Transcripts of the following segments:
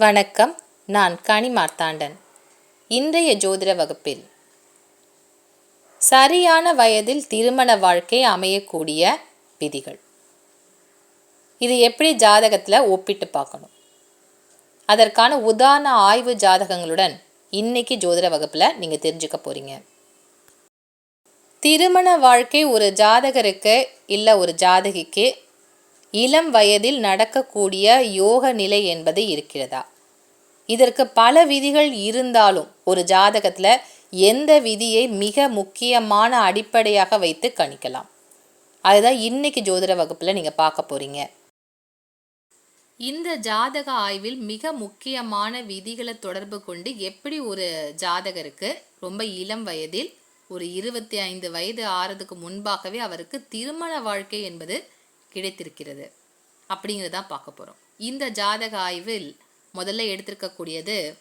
வணக்கம் நான் கனி மார்த்தாண்டன். இன்றைய ஜோதிட வகுப்பில். சரியான வயதில் திருமண வாழ்க்கை அமையக்கூடிய விதிகள். இது எப்படி ஜாதகத்தில் ஒப்பிட்டு பார்க்கணும்? அதற்கான உதாரண ஆய்வு ஜாதகங்களுடன் இன்னைக்கு ஜோதிட வகுப்பில் நீங்கள் தெரிஞ்சுக்க போகிறீங்க திருமண வாழ்க்கை ஒரு ஜாதகருக்கு இல்லை ஒரு ஜாதகிக்கு இளம் வயதில் நடக்கக்கூடிய யோக நிலை என்பது இருக்கிறதா? இதற்கு பல விதிகள் இருந்தாலும் ஒரு ஜாதகத்தில் எந்த விதியை மிக முக்கியமான அடிப்படையாக வைத்து கணிக்கலாம். அதுதான் இன்னைக்கு ஜோதிட வகுப்பில் நீங்கள் பார்க்க போகிறீங்க இந்த ஜாதக ஆய்வில் மிக முக்கியமான விதிகளை தொடர்பு கொண்டு எப்படி ஒரு ஜாதகருக்கு ரொம்ப இளம் வயதில் ஒரு இருபத்தி ஐந்து வயது ஆறதுக்கு முன்பாகவே அவருக்கு திருமண வாழ்க்கை என்பது கிடைத்திருக்கிறது. அப்படிங்கிறதான் பார்க்க போகிறோம் இந்த ஜாதக ஆய்வில் முதல்ல எடுத்திருக்கக்கூடியது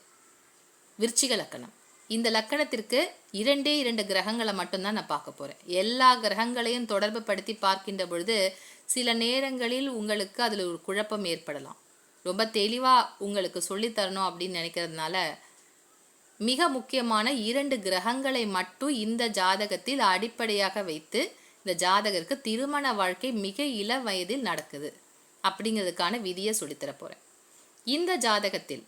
விருச்சிக லக்கணம். இந்த லக்கணத்திற்கு இரண்டே இரண்டு கிரகங்களை மட்டும்தான் நான் பார்க்க போகிறேன் எல்லா கிரகங்களையும் தொடர்பு படுத்தி பார்க்கின்ற பொழுது சில நேரங்களில் உங்களுக்கு அதில் ஒரு குழப்பம் ஏற்படலாம். ரொம்ப தெளிவாக உங்களுக்கு சொல்லித்தரணும் அப்படின்னு நினைக்கிறதுனால மிக முக்கியமான இரண்டு கிரகங்களை மட்டும் இந்த ஜாதகத்தில் அடிப்படையாக வைத்து இந்த ஜாதகருக்கு திருமண வாழ்க்கை மிக இள வயதில் நடக்குது அப்படிங்கிறதுக்கான விதியை சொல்லித்தர போகிறேன் இந்த ஜாதகத்தில்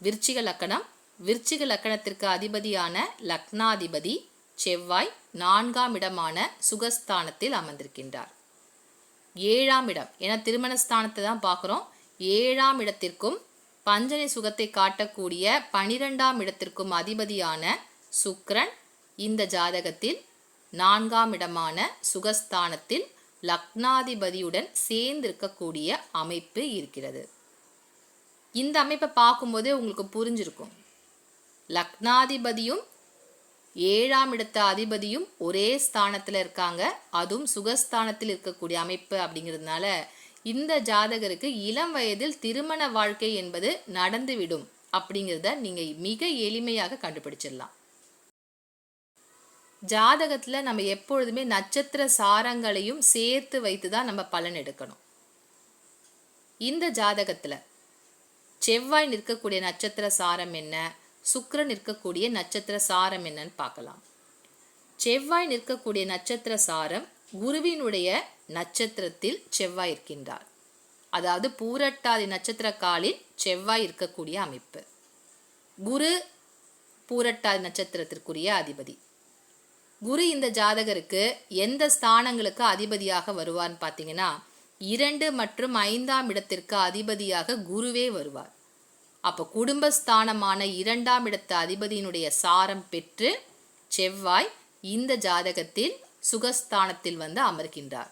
விருச்சிக லக்கணம் விருச்சிக லக்கணத்திற்கு அதிபதியான லக்னாதிபதி செவ்வாய் நான்காம் இடமான சுகஸ்தானத்தில் அமர்ந்திருக்கின்றார். ஏழாம் இடம். ஏன்னா திருமணஸ்தானத்தை தான் பார்க்குறோம். ஏழாம் இடத்திற்கும் பஞ்சனை சுகத்தை காட்டக்கூடிய பனிரெண்டாம் இடத்திற்கும் அதிபதியான சுக்ரன் இந்த ஜாதகத்தில் நான்காம் இடமான சுகஸ்தானத்தில் லக்னாதிபதியுடன் சேர்ந்திருக்கக்கூடிய அமைப்பு இருக்கிறது. இந்த அமைப்பை பார்க்கும்போதே உங்களுக்கு புரிஞ்சிருக்கும். லக்னாதிபதியும் ஏழாம் இடத்த அதிபதியும் ஒரே ஸ்தானத்தில் இருக்காங்க. அதுவும் சுகஸ்தானத்தில் இருக்கக்கூடிய அமைப்பு அப்படிங்கிறதுனால இந்த ஜாதகருக்கு இளம் வயதில் திருமண வாழ்க்கை என்பது நடந்துவிடும் அப்படிங்கிறத நீங்கள் மிக எளிமையாக கண்டுபிடிச்சிடலாம். ஜாதகத்தில் நம்ம எப்பொழுதுமே நட்சத்திர சாரங்களையும் சேர்த்து வைத்து தான் நம்ம பலன் எடுக்கணும். இந்த ஜாதகத்தில் செவ்வாய் நிற்கக்கூடிய நட்சத்திர சாரம் என்ன? சுக்கரன் நிற்கக்கூடிய நட்சத்திர சாரம் என்னன்னு பார்க்கலாம். செவ்வாய் நிற்கக்கூடிய நட்சத்திர சாரம் குருவினுடைய நட்சத்திரத்தில் செவ்வாய் இருக்கின்றார். அதாவது பூரட்டாதி நட்சத்திர காலில் செவ்வாய் இருக்கக்கூடிய அமைப்பு. குரு பூரட்டாதி நட்சத்திரத்திற்குரிய அதிபதி. குரு இந்த ஜாதகருக்கு எந்த ஸ்தானங்களுக்கு அதிபதியாக வருவார்னு பார்த்தீங்கன்னா இரண்டு மற்றும் ஐந்தாம் இடத்திற்கு அதிபதியாக குருவே வருவார். அப்போ குடும்பஸ்தானமான இரண்டாம் இடத்து அதிபதியினுடைய சாரம் பெற்று செவ்வாய் இந்த ஜாதகத்தில் சுகஸ்தானத்தில் வந்து அமர்கின்றார்.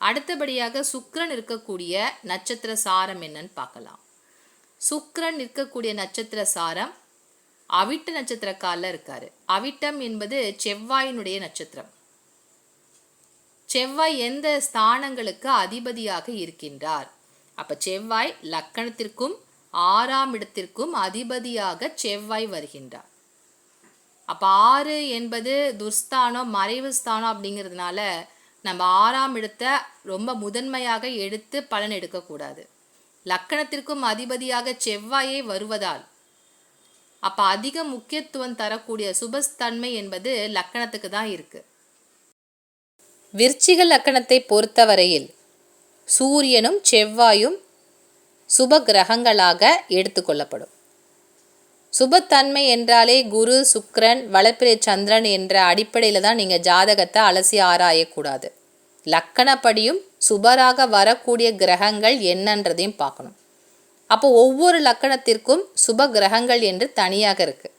அடுத்தபடியாக சுக்ரன் இருக்கக்கூடிய நட்சத்திர சாரம் என்னன்னு பார்க்கலாம். சுக்ரன் இருக்கக்கூடிய நட்சத்திர சாரம் அவிட்ட நட்சத்திரக்காலில் இருக்காரு. அவிட்டம் என்பது செவ்வாயினுடைய நட்சத்திரம். செவ்வாய் எந்த ஸ்தானங்களுக்கு அதிபதியாக இருக்கின்றார்? அப்ப செவ்வாய் லக்கணத்திற்கும் ஆறாம் இடத்திற்கும் அதிபதியாக செவ்வாய் வருகின்றார். அப்ப ஆறு என்பது துர்ஸ்தானம் மறைவு ஸ்தானம் அப்படிங்கிறதுனால நம்ம ஆறாம் இடத்தை ரொம்ப முதன்மையாக எடுத்து பலன் எடுக்கக்கூடாது. லக்கணத்திற்கும் அதிபதியாக செவ்வாயே வருவதால் அப்போ அதிக முக்கியத்துவம் தரக்கூடிய சுபஸ்தன்மை என்பது லக்கணத்துக்கு தான் இருக்கு. விருச்சிக லக்கணத்தை பொறுத்தவரையில் சூரியனும் செவ்வாயும் சுப கிரகங்களாக எடுத்துக்கொள்ளப்படும் சுபத்தன்மை என்றாலே குரு சுக்ரன் வளர்ப்பிறை சந்திரன் என்ற அடிப்படையில் தான் நீங்கள் ஜாதகத்தை அலசி ஆராயக்கூடாது. லக்கணப்படியும் சுபராக வரக்கூடிய கிரகங்கள் என்னன்றதையும் பார்க்கணும். அப்போ ஒவ்வொரு லக்கணத்திற்கும் சுப கிரகங்கள் என்று தனியாக இருக்குது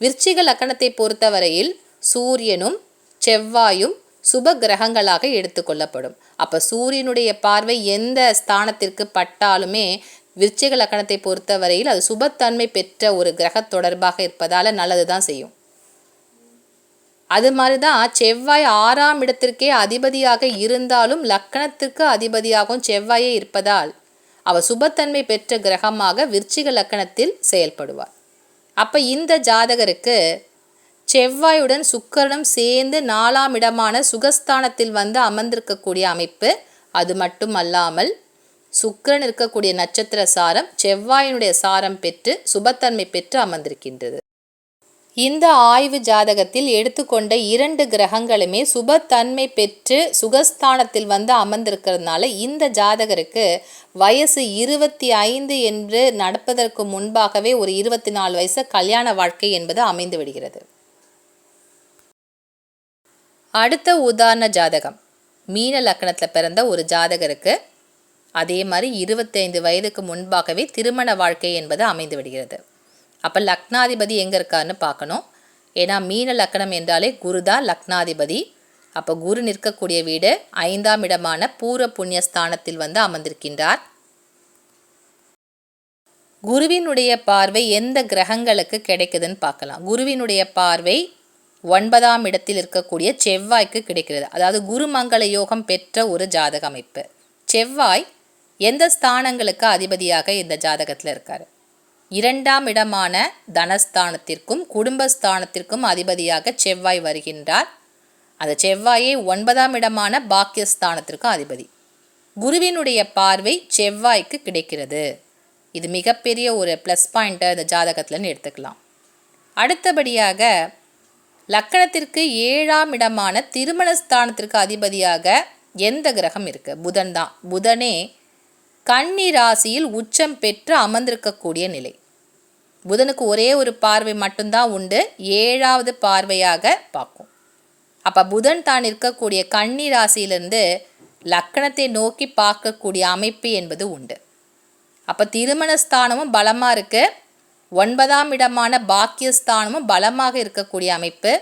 விருச்சிக லக்கணத்தை பொறுத்தவரையில் சூரியனும் செவ்வாயும் சுப கிரகங்களாக எடுத்துக்கொள்ளப்படும் அப்போ சூரியனுடைய பார்வை எந்த ஸ்தானத்திற்கு பட்டாலுமே விருச்சிக லக்கணத்தை பொறுத்தவரையில் அது சுபத்தன்மை பெற்ற ஒரு கிரக தொடர்பாக இருப்பதால் நல்லது தான் செய்யும். அது மாதிரி தான் செவ்வாய் ஆறாம் இடத்திற்கே அதிபதியாக இருந்தாலும் லக்கணத்திற்கு அதிபதியாகவும் செவ்வாயே இருப்பதால் அவர் சுபத்தன்மை பெற்ற கிரகமாக விருச்சிக லக்கணத்தில் செயல்படுவார் அப்போ இந்த ஜாதகருக்கு செவ்வாயுடன் சுக்கரனும் சேர்ந்து நாலாம் இடமான சுகஸ்தானத்தில் வந்து அமர்ந்திருக்கக்கூடிய அமைப்பு அது மட்டும் அல்லாமல் சுக்கிரன் இருக்கக்கூடிய நட்சத்திர சாரம் செவ்வாயினுடைய சாரம் பெற்று சுபத்தன்மை பெற்று அமர்ந்திருக்கின்றது. இந்த ஆய்வு ஜாதகத்தில் எடுத்துக்கொண்ட இரண்டு கிரகங்களுமே சுபத்தன்மை பெற்று சுகஸ்தானத்தில் வந்து அமர்ந்திருக்கிறதுனால இந்த ஜாதகருக்கு வயசு இருபத்தி ஐந்து என்று நடப்பதற்கு முன்பாகவே ஒரு இருபத்தி நாலு வயசு கல்யாண வாழ்க்கை என்பது அமைந்து விடுகிறது. அடுத்த உதாரண ஜாதகம். மீன லக்கணத்தில் பிறந்த ஒரு ஜாதகருக்கு அதே மாதிரி இருபத்தைந்து வயதுக்கு முன்பாகவே திருமண வாழ்க்கை என்பது அமைந்து விடுகிறது. அப்போ லக்னாதிபதி எங்கே இருக்காருன்னு பார்க்கணும். ஏன்னா மீன லக்கணம் என்றாலே குரு தான் லக்னாதிபதி. அப்போ குரு நிற்கக்கூடிய வீடு ஐந்தாம் இடமான பூர புண்ணியஸ்தானத்தில் வந்து அமர்ந்திருக்கின்றார். குருவினுடைய பார்வை எந்த கிரகங்களுக்கு கிடைக்குதுன்னு பார்க்கலாம். குருவினுடைய பார்வை ஒன்பதாம் இடத்தில் இருக்கக்கூடிய செவ்வாய்க்கு கிடைக்கிறது. அதாவது குருமங்கள யோகம் பெற்ற ஒரு ஜாதக அமைப்பு. செவ்வாய் எந்த ஸ்தானங்களுக்கு அதிபதியாக இந்த ஜாதகத்தில் இருக்கார்? இரண்டாம் இடமான தனஸ்தானத்திற்கும் குடும்பஸ்தானத்திற்கும் அதிபதியாக செவ்வாய் வருகின்றார். அந்த செவ்வாயே ஒன்பதாம் இடமான பாக்கியஸ்தானத்திற்கும் அதிபதி. குருவினுடைய பார்வை செவ்வாய்க்கு கிடைக்கிறது. இது மிகப்பெரிய ஒரு ப்ளஸ் பாயிண்ட்டை இந்த ஜாதகத்தில்னு எடுத்துக்கலாம். அடுத்தபடியாக லக்கணத்திற்கு ஏழாம் இடமான திருமணஸ்தானத்திற்கு அதிபதியாக எந்த கிரகம் இருக்குது புதன் தான். புதனே கன்னி ராசியில் உச்சம் பெற்று அமர்ந்திருக்கக்கூடிய நிலை. புதனுக்கு ஒரே ஒரு பார்வை மட்டும்தான் உண்டு. ஏழாவது பார்வையாக பார்க்கும். அப்போ புதன் தான் இருக்கக்கூடிய கன்னி ராசியிலிருந்து லக்கணத்தை நோக்கி பார்க்கக்கூடிய அமைப்பு என்பது உண்டு. அப்போ திருமணஸ்தானமும் பலமாக இருக்குது ஒன்பதாம் இடமான பாக்கியஸ்தானமும் பலமாக இருக்கக்கூடிய அமைப்பு.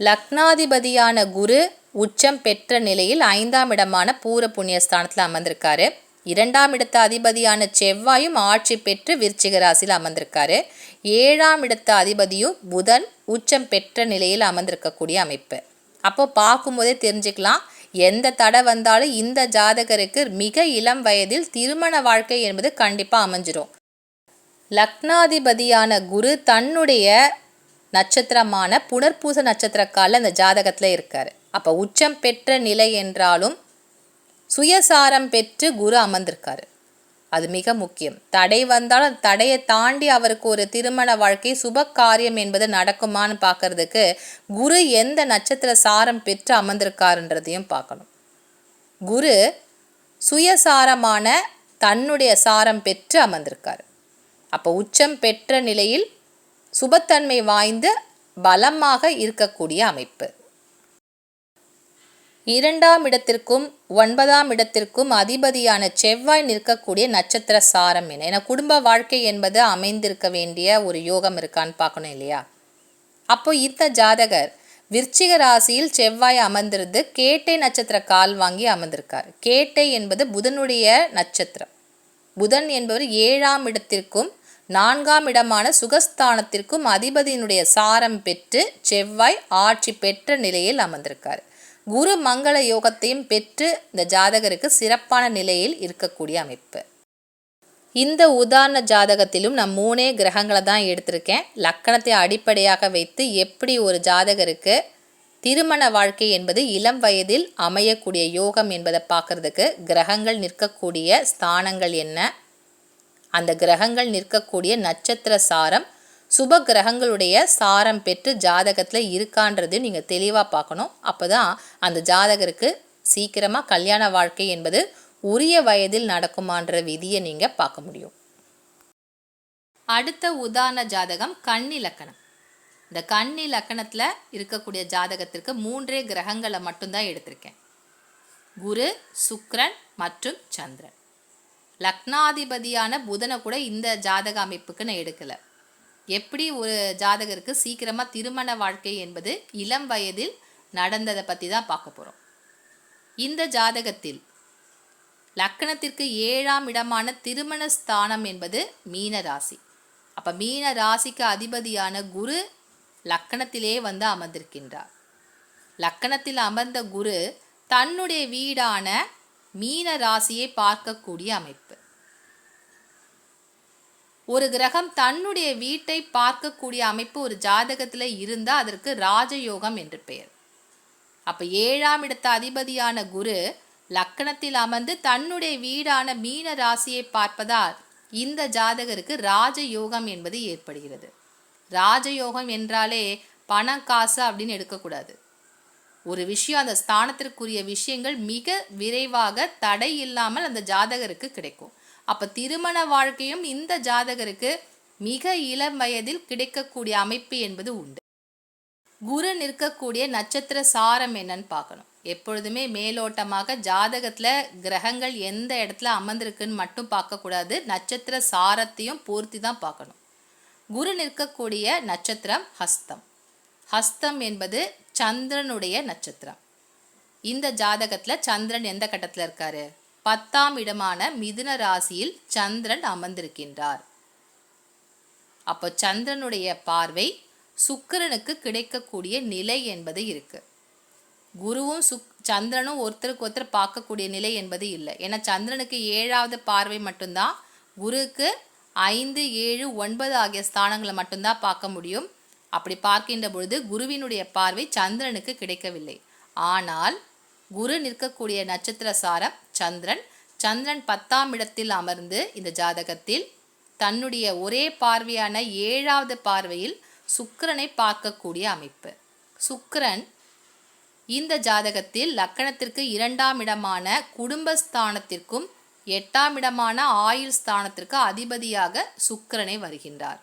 லக்னாதிபதியான குரு உச்சம் பெற்ற நிலையில் ஐந்தாம் இடமான பூர புண்ணியஸ்தானத்தில் அமர்ந்திருக்காரு. இரண்டாம் இடத்த அதிபதியான செவ்வாயும் ஆட்சி பெற்று விருச்சிக ராசியில் அமர்ந்திருக்காரு. ஏழாம் இடத்த அதிபதியும் புதன் உச்சம் பெற்ற நிலையில் அமர்ந்திருக்கக்கூடிய அமைப்பு. அப்போ பார்க்கும்போதே தெரிஞ்சுக்கலாம் எந்த தடை வந்தாலும் இந்த ஜாதகருக்கு மிக இளம் வயதில் திருமண வாழ்க்கை என்பது கண்டிப்பாக அமைஞ்சிரும். லக்னாதிபதியான குரு தன்னுடைய நட்சத்திரமான புனர்பூச நட்சத்திரக்கால அந்த ஜாதகத்தில் இருக்கார். அப்போ உச்சம் பெற்ற நிலை என்றாலும் சுயசாரம் பெற்று குரு அமர்ந்திருக்காரு. அது மிக முக்கியம். தடை வந்தாலும் தடையை தாண்டி அவருக்கு ஒரு திருமண வாழ்க்கை சுப காரியம் என்பது நடக்குமான்னு பார்க்கறதுக்கு குரு எந்த நட்சத்திர சாரம் பெற்று அமர்ந்திருக்காருன்றதையும் பார்க்கணும். குரு சுயசாரமான தன்னுடைய சாரம் பெற்று அமர்ந்திருக்கார். அப்போ உச்சம் பெற்ற நிலையில் சுபத்தன்மை வாய்ந்து பலமாக இருக்கக்கூடிய அமைப்பு. இரண்டாம் இடத்திற்கும் ஒன்பதாம் இடத்திற்கும் அதிபதியான செவ்வாய் நிற்கக்கூடிய நட்சத்திர சாரம் என்ன? ஏன்னா குடும்ப வாழ்க்கை என்பது அமைந்திருக்க வேண்டிய ஒரு யோகம் இருக்கான்னு பார்க்கணும் இல்லையா? அப்போ இந்த ஜாதகர் விருச்சிக ராசியில் செவ்வாய் அமர்ந்திருந்து கேட்டை நட்சத்திர கால் வாங்கி அமர்ந்திருக்கார். கேட்டை என்பது புதனுடைய நட்சத்திரம். புதன் என்பவர் ஏழாம் இடத்திற்கும் நான்காம் இடமான சுகஸ்தானத்திற்கும் அதிபதியினுடைய சாரம் பெற்று செவ்வாய் ஆட்சி பெற்ற நிலையில் அமர்ந்திருக்கார். குரு மங்கள யோகத்தையும் பெற்று இந்த ஜாதகருக்கு சிறப்பான நிலையில் இருக்கக்கூடிய அமைப்பு. இந்த உதாரண ஜாதகத்திலும் நான் மூணே கிரகங்களை தான் எடுத்திருக்கேன். லக்கணத்தை அடிப்படையாக வைத்து எப்படி ஒரு ஜாதகருக்கு திருமண வாழ்க்கை என்பது இளம் வயதில் அமையக்கூடிய யோகம் என்பதை பார்க்குறதுக்கு கிரகங்கள் நிற்கக்கூடிய ஸ்தானங்கள் என்ன? அந்த கிரகங்கள் நிற்கக்கூடிய நட்சத்திர சாரம் சுப கிரகங்களுடைய சாரம் பெற்று ஜாதகத்தில் இருக்கான்றது நீங்கள் தெளிவாக பார்க்கணும். அப்போ தான் அந்த ஜாதகருக்கு சீக்கிரமாக கல்யாண வாழ்க்கை என்பது உரிய வயதில் நடக்குமான்ற விதியை நீங்கள் பார்க்க முடியும். அடுத்த உதாரண ஜாதகம் கண்ணிலக்கணம் இந்த கன்னி லக்கணத்தில் இருக்கக்கூடிய ஜாதகத்திற்கு மூன்றே கிரகங்களை மட்டும்தான் எடுத்திருக்கேன். குரு சுக்ரன் மற்றும் சந்திரன். லக்னாதிபதியான புதனை கூட இந்த ஜாதக அமைப்புக்கு நான் எடுக்கலை. எப்படி ஒரு ஜாதகருக்கு சீக்கிரமாக திருமண வாழ்க்கை என்பது இளம் வயதில் நடந்ததை பற்றி தான் பார்க்க போகிறோம் இந்த ஜாதகத்தில் லக்கணத்திற்கு ஏழாம் இடமான திருமண ஸ்தானம் என்பது மீன ராசி. அப்போ மீன ராசிக்கு அதிபதியான குரு லக்கணத்திலே வந்து அமர்ந்திருக்கின்றார். லக்கணத்தில் அமர்ந்த குரு தன்னுடைய வீடான மீன ராசியை பார்க்கக்கூடிய அமைப்பு. ஒரு கிரகம் தன்னுடைய வீட்டை பார்க்கக்கூடிய அமைப்பு ஒரு ஜாதகத்தில் இருந்தால் அதற்கு ராஜயோகம் என்று பெயர். அப்போ ஏழாம் இடத்த அதிபதியான குரு லக்கணத்தில் அமர்ந்து தன்னுடைய வீடான மீன ராசியை பார்ப்பதால் இந்த ஜாதகருக்கு ராஜயோகம் என்பது ஏற்படுகிறது. ராஜயோகம் என்றாலே பணம் காசு அப்படின்னு எடுக்கக்கூடாது. ஒரு விஷயம் அந்த ஸ்தானத்திற்குரிய விஷயங்கள் மிக விரைவாக தடை இல்லாமல் அந்த ஜாதகருக்கு கிடைக்கும். அப்போ திருமண வாழ்க்கையும் இந்த ஜாதகருக்கு மிக இளம் வயதில் கிடைக்கக்கூடிய அமைப்பு என்பது உண்டு. குரு நிற்கக்கூடிய நட்சத்திர சாரம் என்னன்னு பார்க்கணும். எப்பொழுதுமே மேலோட்டமாக ஜாதகத்தில் கிரகங்கள் எந்த இடத்துல அமர்ந்திருக்குன்னு மட்டும் பார்க்கக்கூடாது. நட்சத்திர சாரத்தையும் பூர்த்தி தான் பார்க்கணும். குரு நிற்கக்கூடிய நட்சத்திரம் ஹஸ்தம். ஹஸ்தம் என்பது சந்திரனுடைய நட்சத்திரம். இந்த ஜாதகத்தில் சந்திரன் எந்த கட்டத்தில் இருக்காரு? பத்தாம் இடமான மிதுன ராசியில் சந்திரன் அமர்ந்திருக்கின்றார். அப்போ சந்திரனுடைய பார்வை சுக்கிரனுக்கு கிடைக்கக்கூடிய நிலை என்பது இருக்கு. குருவும் சுக் சந்திரனும் ஒருத்தருக்கு ஒருத்தர் பார்க்கக்கூடிய நிலை என்பது இல்லை. ஏன்னா சந்திரனுக்கு ஏழாவது பார்வை மட்டும்தான். குருவுக்கு ஐந்து ஏழு ஒன்பது ஆகிய ஸ்தானங்களை மட்டும்தான் பார்க்க முடியும். அப்படி பார்க்கின்ற பொழுது குருவினுடைய பார்வை சந்திரனுக்கு கிடைக்கவில்லை. ஆனால் குரு நிற்கக்கூடிய நட்சத்திர சாரம் சந்திரன். சந்திரன் பத்தாம் இடத்தில் அமர்ந்து இந்த ஜாதகத்தில் தன்னுடைய ஒரே பார்வையான ஏழாவது பார்வையில் சுக்கிரனை பார்க்கக்கூடிய அமைப்பு. சுக்கிரன் இந்த ஜாதகத்தில் லக்கணத்திற்கு இரண்டாம் இடமான குடும்பஸ்தானத்திற்கும் எட்டாம் இடமான ஆயுள் ஸ்தானத்திற்கு அதிபதியாக சுக்கிரனை வருகின்றார்.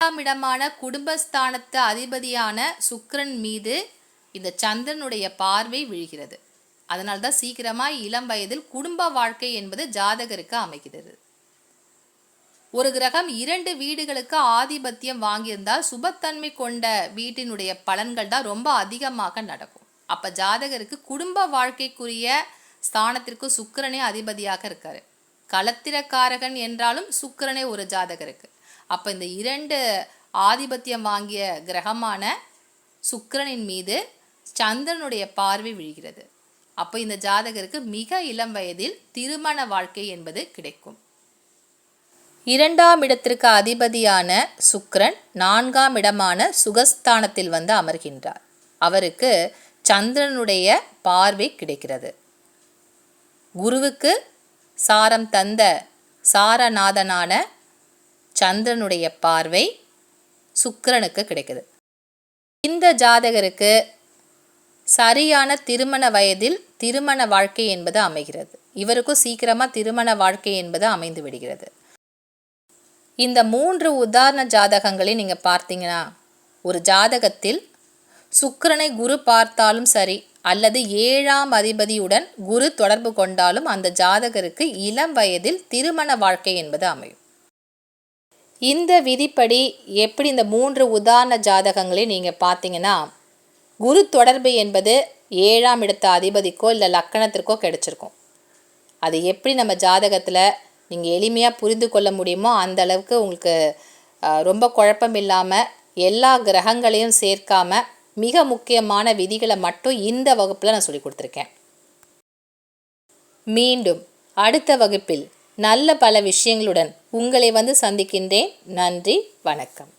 இரண்டாம் இடமான குடும்பஸ்தானத்து அதிபதியான சுக்கிரன் மீது இந்த சந்திரனுடைய பார்வை விழுகிறது. அதனால்தான் தான் சீக்கிரமாக இளம் வயதில் குடும்ப வாழ்க்கை என்பது ஜாதகருக்கு அமைகிறது. ஒரு கிரகம் இரண்டு வீடுகளுக்கு ஆதிபத்தியம் வாங்கியிருந்தால் சுபத்தன்மை கொண்ட வீட்டினுடைய பலன்கள் தான் ரொம்ப அதிகமாக நடக்கும். அப்போ ஜாதகருக்கு குடும்ப வாழ்க்கைக்குரிய ஸ்தானத்திற்கு சுக்கரனே அதிபதியாக இருக்காரு. களத்திரக்காரகன் என்றாலும் சுக்கரனே ஒரு ஜாதகருக்கு. அப்போ இந்த இரண்டு ஆதிபத்தியம் வாங்கிய கிரகமான சுக்கிரனின் மீது சந்திரனுடைய பார்வை விழுகிறது. அப்போ இந்த ஜாதகருக்கு மிக இளம் வயதில் திருமண வாழ்க்கை என்பது கிடைக்கும். இரண்டாம் இடத்திற்கு அதிபதியான சுக்ரன் நான்காம் இடமான சுகஸ்தானத்தில் வந்து அமர்கின்றார். அவருக்கு சந்திரனுடைய பார்வை கிடைக்கிறது. குருவுக்கு சாரம் தந்த சாரநாதனான சந்திரனுடைய பார்வை சுக்கரனுக்கு கிடைக்குது. இந்த ஜாதகருக்கு சரியான திருமண வயதில் திருமண வாழ்க்கை என்பது அமைகிறது. இவருக்கும் சீக்கிரமாக திருமண வாழ்க்கை என்பது அமைந்து விடுகிறது. இந்த மூன்று உதாரண ஜாதகங்களை நீங்கள் பார்த்தீங்கன்னா ஒரு ஜாதகத்தில் சுக்கரனை குரு பார்த்தாலும் சரி அல்லது ஏழாம் அதிபதியுடன் குரு தொடர்பு கொண்டாலும் அந்த ஜாதகருக்கு இளம் வயதில் திருமண வாழ்க்கை என்பது அமையும். இந்த விதிப்படி எப்படி இந்த மூன்று உதாரண ஜாதகங்களை நீங்கள் பார்த்தீங்கன்னா குரு தொடர்பு என்பது ஏழாம் இடத்த அதிபதிக்கோ இல்லை லக்கணத்திற்கோ கிடைச்சிருக்கும். அது எப்படி நம்ம ஜாதகத்தில் நீங்கள் எளிமையாக புரிந்து கொள்ள முடியுமோ அந்த அளவுக்கு உங்களுக்கு ரொம்ப குழப்பம் இல்லாமல் எல்லா கிரகங்களையும் சேர்க்காம மிக முக்கியமான விதிகளை மட்டும் இந்த வகுப்பில் நான் சொல்லி கொடுத்துருக்கேன். மீண்டும் அடுத்த வகுப்பில் நல்ல பல விஷயங்களுடன் உங்களை வந்து சந்திக்கின்றேன். நன்றி வணக்கம்.